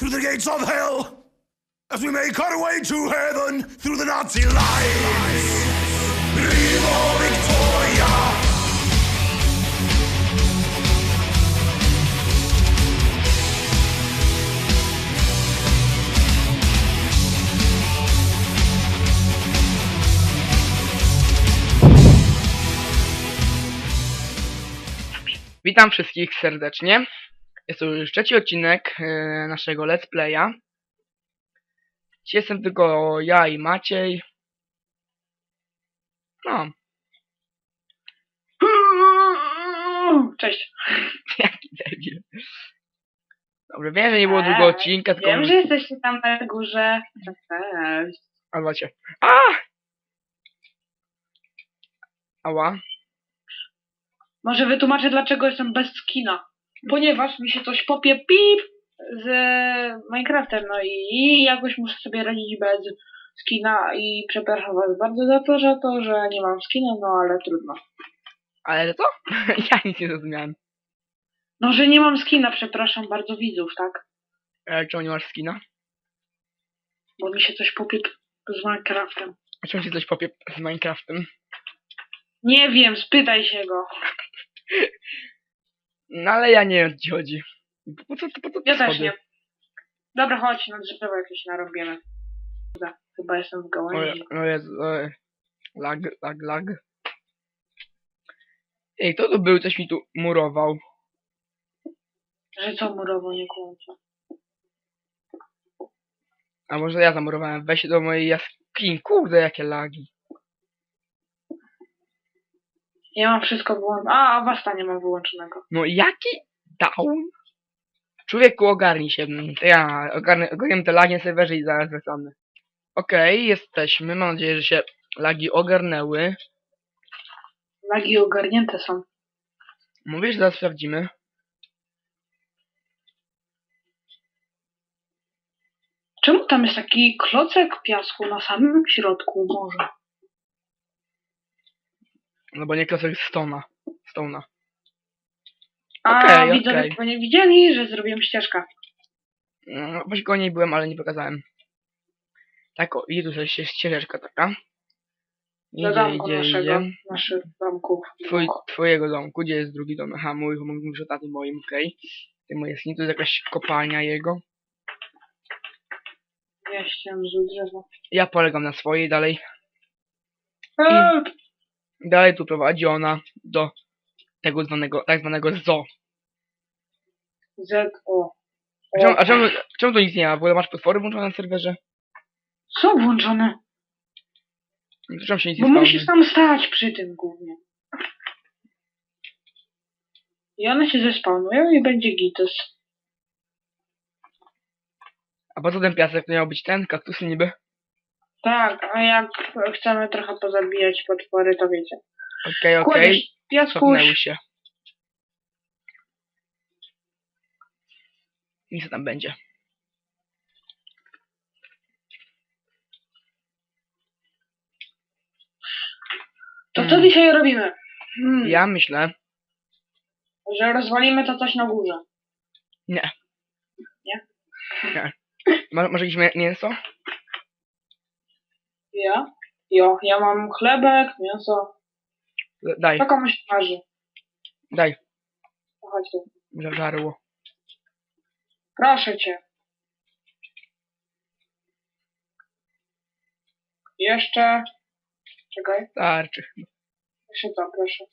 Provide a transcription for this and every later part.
through the gates of hell as we make our way to heaven through the Nazi lines. Viva Victoria! Witam wszystkich serdecznie. Jest to już trzeci odcinek e, naszego Let's Playa. Dzisiaj jestem tylko ja i Maciej. No, Cześć. jaki debil. Dobrze, wiem, że nie było Eee, długo odcinka, tylko... Wiem, że jesteście tam na górze. Cześć. A macie. A! Ała. Może wytłumaczę, dlaczego jestem bez skina. Ponieważ mi się coś popie pip z Minecraftem, no i jakoś muszę sobie radzić bez skina i przepraszam was bardzo za to, że to, że nie mam skina, no ale trudno. Ale to? ja nic nie zrozumiałem. No, że nie mam skina, przepraszam bardzo widzów, tak? E, czemu nie masz skina? Bo mi się coś popie z Minecraftem. A czemu się coś popie z Minecraftem? Nie wiem, spytaj się go. No ale ja nie wiem, o co ci chodzi. Po, co, po co Ja też schody? nie. Dobra, chodź, na drzewo jakieś narobimy. Dobra, Chyba jestem w O, gałęzi. o Jezu, o, lag, lag, lag. Ej, kto tu był, coś mi tu murował? Że co murowo nie kłamca. A może ja zamurowałem? Weź się do mojej jaskini. Kurde, jakie lagi. Ja mam wszystko wyłączone. A, Wasta nie mam wyłączonego. No jaki down? Człowieku, ogarnij się. Ja ogarnę, ogarnię te lagi na serwerze i zaraz wracamy. Okej, jesteśmy. Mam nadzieję, że się lagi ogarnęły. Lagi ogarnięte są. Mówisz, zaraz sprawdzimy. Czemu tam jest taki klocek piasku na samym środku morza? No bo nie klocek Stona. Stona. A Okej, widzowie okej. nie widzieli, że zrobiłem ścieżkę. No, właśnie koło niej byłem, ale nie pokazałem. Tak, o, idzie tu sobie ście- ścieżeczka taka. Do Idzie, domku idzie, naszego, idzie. naszych domków. Twój, twojego domku, gdzie jest drugi dom? Aha, mój, mówisz o taty moim, okej. Ty moje sni, to jest jakaś kopalnia jego. Ja ściąłem z drzewa. Ja polegam na swojej dalej. Help! Dalej tu prowadzi ona do tego zwanego, tak zwanego zoo. Z, o. A czemu, a czemu, czemu tu nic nie ma? W ogóle masz potwory włączone na serwerze? Są włączone. To Czemu się nic Bo nie musisz spawni? tam stać przy tym głównie. I one się zespawnują i będzie gitus. A po co ten piasek? To miał być ten, kaktusy niby? Tak, a jak chcemy trochę pozabijać potwory, to wiecie. Okej, okej. Kładziesz piaskuś, Cofnęły się. I co tam będzie? to co dzisiaj robimy? Hmm, Ja myślę, Że rozwalimy to coś na górze. nie. Nie? Nie. Może jakieś mię- mięso? Ja? Jo, ja mam chlebek, mięso. Daj, To komuś marzy. daj. Chodź tu. Zażarło. Proszę cię. Jeszcze. Czekaj, Starczy. jeszcze to, proszę.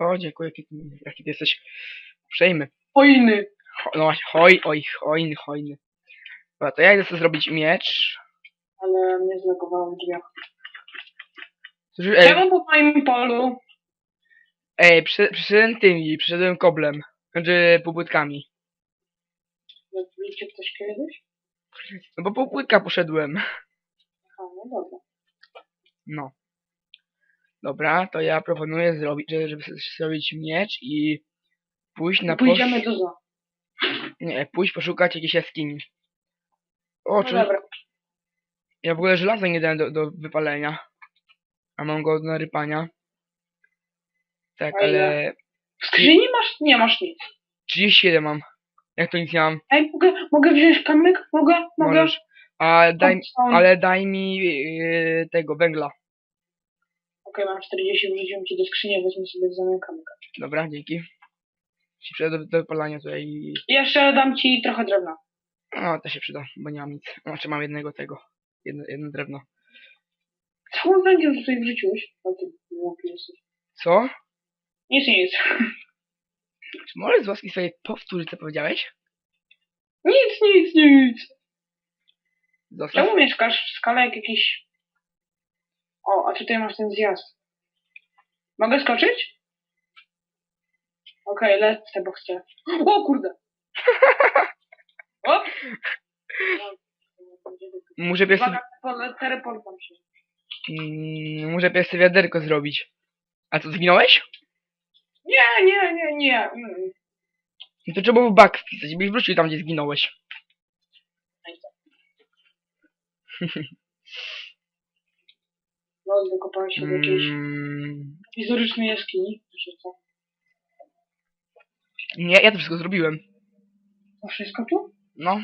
O, dziękuję, jaki, ty- jaki ty jesteś uprzejmy. Ojny. Ho, no właśnie, hoj, oj, hojny, hojny. Dobra, to ja idę sobie zrobić miecz. Ale mnie zlegowało w drzwiach. Ej, Czemu po moim polu? ej przy, przyszedłem tymi, przyszedłem koblem. Znaczy pobudkami. Widzicie coś kiedyś? No bo po płytka poszedłem. A, no dobra. No. Dobra, to ja proponuję zrobić, żeby żeby zrobić miecz i pójść na posz... Pójdziemy do zoo. Nie, pójść poszukać jakiejś jaskini. O, No czyli dobra. Ja w ogóle żelaza nie dałem do, do wypalenia. A mam go do narypania. Tak, A ile? ale W skrzyni masz? Nie masz nic. 37 mam. Jak to nic nie mam? Ej, mogę, mogę wziąć kamyk? Mogę? Mogę? Możesz. A daj, Cobblestone. ale daj mi yy, tego węgla. Okej, mam 40, wrzuciłem ci do skrzyni, wezmę sobie w zamian kamyka. Dobra, dzięki. Się przyda do, do wypalania tutaj. I jeszcze dam ci trochę drewna. No, to się przyda, bo nie mam nic. Znaczy mam jednego tego. Jedno, jedno drewno. Cały węgiel tutaj wrzuciłeś. A ty głupi jesteś. Co? Nic, nic. Czy możesz z łaski swojej powtórzyć, co powiedziałeś? Nic, nic, nic. Zostaw. Czemu mieszkasz w skale jak jakiś... O, a tutaj masz ten zjazd. Mogę skoczyć? Okej, lecę, bo chcę. O kurde! O! Muszę pole- teleportam się. mm, muszę sobie wiaderko zrobić. A co, zginąłeś? Nie, nie, nie, nie. Mm. No to trzeba było bak wpisać, byś wrócił tam, gdzie zginąłeś. No, wykopałem się w jakiejś Mm, historycznej jaskini. Co? nie, ja to wszystko zrobiłem. To wszystko tu? No.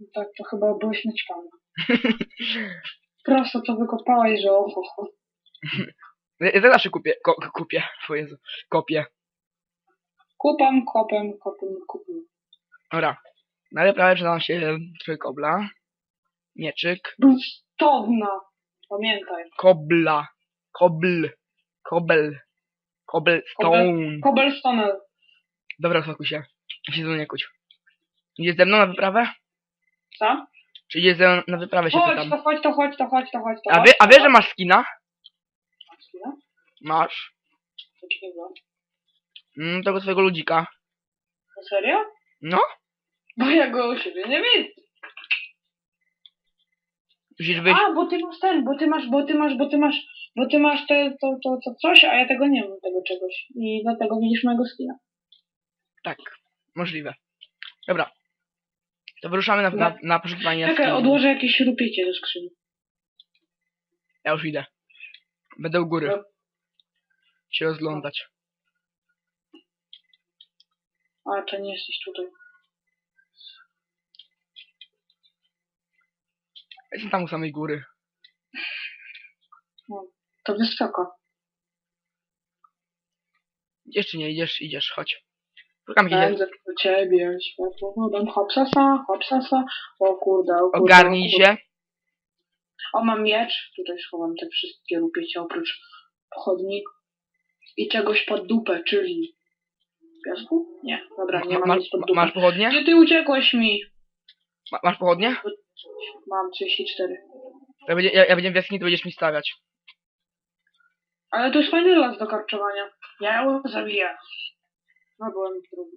No Tak, to chyba byłeś naćpany. Prosto to wykopałeś, że oho, ho. Ja zawsze kupię, ko, kupię, o Jezu, kopię. Kupam, kopem, kopem, kupem. Dobra. Na wyprawę przyda nam się trochę kobla. Mieczyk. Brustowna. Pamiętaj. Kobla. Kobl. Kobel. Cobblestone. Cobblestone. Dobra, uspokój się. Się nie kłóć. Idziesz ze mną na wyprawę? Co? Czy ze mną na wyprawę się Chodź, pytam. to chodź, to chodź, to chodź, to chodź, to A, wie, a wiesz, że masz skina? Masz. Takiego. Mm, tego swojego ludzika. No serio? No. Bo ja go u siebie nie widzę. Musisz wyjść. A, bo ty masz ten, bo ty masz, bo ty masz, bo ty masz, bo ty masz te, to, to, to coś, a ja tego nie mam, tego czegoś. I dlatego widzisz mojego skina. Tak. Możliwe. Dobra. To wyruszamy na, na, na poszukiwanie Czekaj, jaskini. odłożę jakieś rupiecie do skrzyni. Ja już idę. Będę u góry. No. Się rozglądać. A, czy nie jesteś tutaj? Jestem tam u samej góry. To wysoko. Idziesz czy nie idziesz? Idziesz, chodź. Szukam Pędzę do ciebie, światło wodem, hopsasa, hopsasa. O kurde, o kurde. Ogarnij o kurde. się. O, mam miecz. Tutaj schowam te wszystkie rupiecie oprócz pochodni. I czegoś pod dupę, czyli... Piasku? Nie, dobra, nie Ma, mam masz, nic pod dupę. masz pochodnie? Gdzie ty uciekłeś mi? Ma, masz pochodnie? Mam 34. Ja, będzie, ja, ja będę w jaskini, to będziesz mi stawiać. Ale to jest fajny las do karczowania. Ja ją zabiję. No byłem drugi.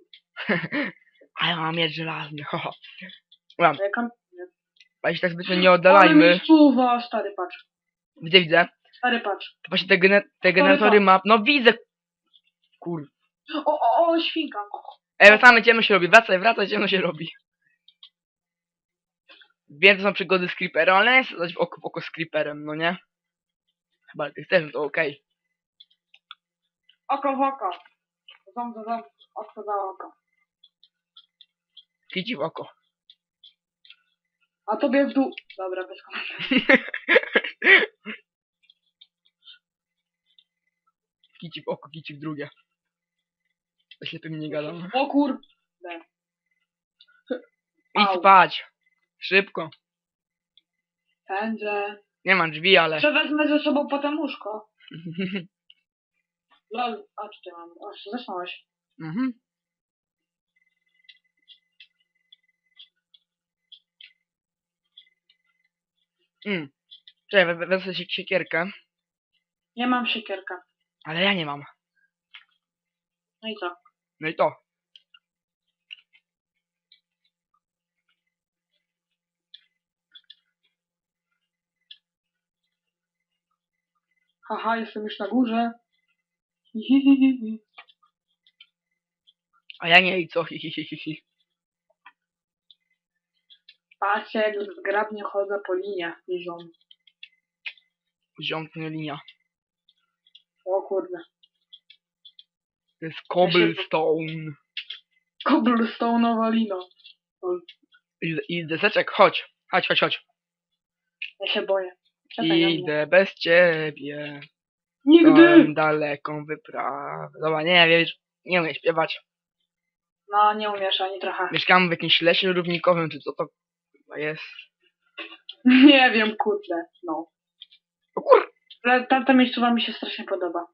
A ja mam miecz żelazny. Dobra, Ale kam... a się tak zbytnio nie Ale oddalajmy. mi suwa, stary patrz. Widzę, widzę. Stary patrz. To właśnie te, gene, te generatory to. map. No widzę! Kur... O, o, o, świnka. Ej, wracamy, ciemno się robi. Wracaj, wracaj, ciemno się robi. Wiem, to są przygody z Creeperem, ale nie chcę dać w oko, w oko z Creeperem, no nie? Chyba ty chcesz, no to okej. Oko w oko. Ząb ząb, oko za oko. Okay. w oko. A tobie w dół. Dobra, bez komentarza. kici w oko, kici w drugie. To ślepymi nie gadam. O kur... Idź spać! Szybko. Pędzę. Nie mam drzwi, ale... Przewezmę ze sobą potem łóżko. Lol. A, tutaj mam. Zasnąłeś. mhm. Mm. Czekaj, we- we- wezmę sobie siekierkę, Nie mam siekierka. ale ja nie mam. No i co? No i to. Haha, jestem już na górze. Hihihihi. A ja nie i co? Hi, hi, hi, hi, hi. Jak zgrabnie chodzę po liniach niżą. Ziomknie linia. O kurde. To jest cobblestone. Cobblestone'owa lina. I, i deseczek, chodź. Chodź, chodź, chodź. Ja się boję. Czekaj. Idę bez ciebie. Nigdy! Tą daleką wyprawę. Dobra, nie wiesz, nie umiem śpiewać. No, nie umiesz ani trochę. Mieszkam w jakimś lesie równikowym, czy co to chyba jest. Nie wiem, kurde. No. O kur... Ale ta, ta miejscowa mi się strasznie podoba.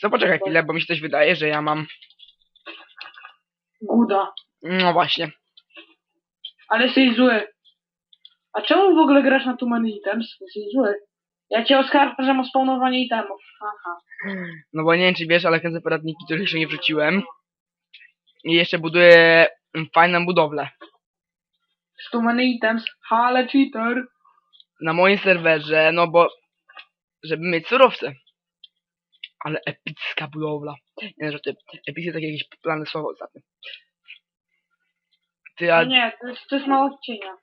Co poczekaj chwilę, bo mi się coś wydaje, że ja mam... Guda. No właśnie. Ale jesteś zły. A czemu w ogóle grasz na Too Many Items? Jesteś zły. Ja cię oskarżam o spawnowanie itemów. Aha. No bo nie wiem czy wiesz, ale kręcę poradniki, których jeszcze nie wrzuciłem. I jeszcze buduję fajną budowlę. Too Many Items. Ale cheater. Na moim serwerze, no bo... Żeby mieć surowce. Ale epicka budowla. Nie, że ty... Epickie takie jakieś plany słowo ostatnio. Ty, a No nie, to jest, to jest mało cienia.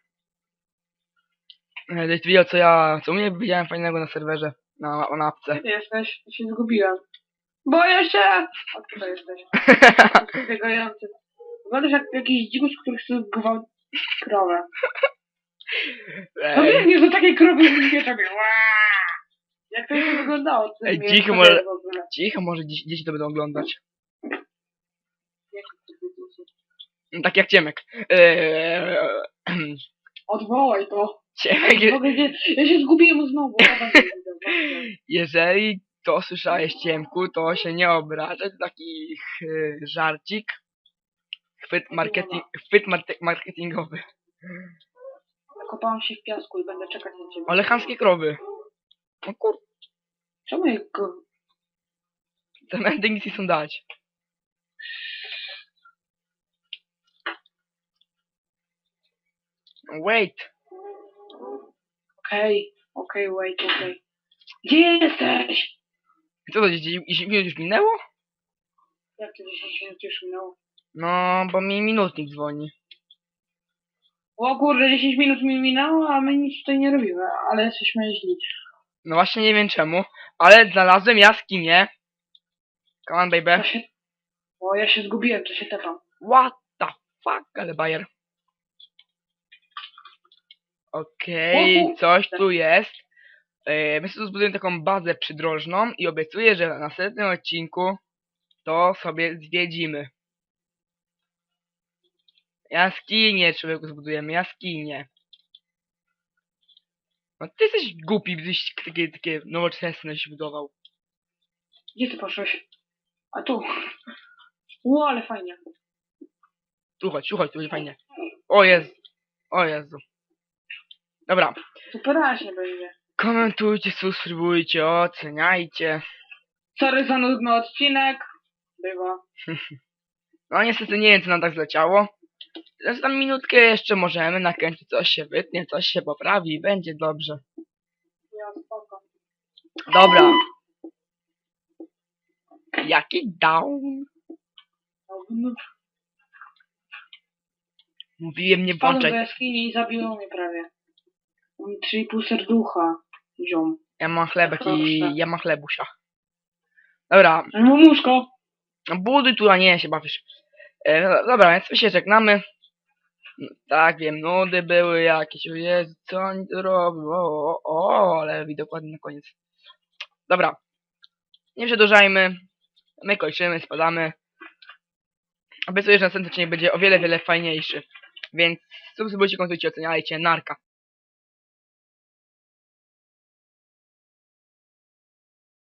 e, ty wiedział co ja... Co u mnie widziałem fajnego na serwerze. Na, na. Gdzie ty jesteś? Ja się zgubiłem. Boję się! O, tutaj jesteś. Biegający. Wyglądasz jak jakiś dzikus, który chce gwałcić krowę. To Ej, biegniesz do takiej krowy i mówię tobie. Jak to się wyglądało? To Ej, wtedy może- w ogóle. cicho, może dzieci, dzieci to będą oglądać. Jak to? No, Tak jak Ciemek. Eee, Odwołaj to. Ciemek, je- Ja się zgubiłem znowu. Dobra, nie widzę, właśnie. jeżeli to słyszałeś Ciemku, to się nie obrażać. Taki e, żarcik. Chwyt, marketing, chwyt marketingowy. Zakopałam się w piasku i będę czekać na ciebie. Ale chamskie krowy. O kur... Czemu je go... Te mędy nic nie chcą dać. Wait. Okej, okej, wait, okej. Gdzie jesteś? Co to, 10 minut już minęło? Jak to 10 minut już minęło? No, bo mi minutnik dzwoni. O kurde, 10 minut mi minęło, a my nic tutaj nie robimy, ale jesteśmy źli. No właśnie nie wiem czemu, ale znalazłem jaskinię. Come on, baby. się... O, ja się zgubiłem, to się tepam. What the fuck, ale bajer. Okej, Uhu. coś tu jest. E, My sobie zbudujemy taką bazę przydrożną i obiecuję, że na następnym odcinku to sobie zwiedzimy. Jaskinie, człowieku, zbudujemy, jaskinie. No ty jesteś głupi, gdyś takie, takie nowoczesne się budował. Gdzie ty poszłeś? A tu. Ło, ale fajnie. Tu chodź, tu chodź, tu będzie fajnie. O Jezu, o Jezu. Dobra, Super raźnie będzie. komentujcie, subskrybujcie, oceniajcie. Sorry za nudny odcinek. Bywa. No niestety nie wiem, co nam tak zleciało. Zresztą tam minutkę jeszcze możemy nakręcić, coś się wytnie, coś się poprawi i będzie dobrze. Ja spoko. Dobra. Jaki down? Mówiłem, nie Wpadłem do włączaj. jaskini i zabiło mnie prawie. Mam 3,5 serducha. Ziom. Ja mam chlebek i Proszę. ja mam chlebusia. Dobra, Mam łóżko. No buduj tu, a nie się bawisz. E, no, dobra, więc my się żegnamy. No, tak, wiem, nudy były jakieś, o Jezu, co oni tu robią, o, o, o, ale widok dokładnie na koniec. Dobra, nie przedłużajmy, my kończymy, spadamy. Obiecuję, że następny odcinek będzie o wiele, wiele fajniejszy. Więc subskrybujcie, komentujcie, oceniajcie, narka.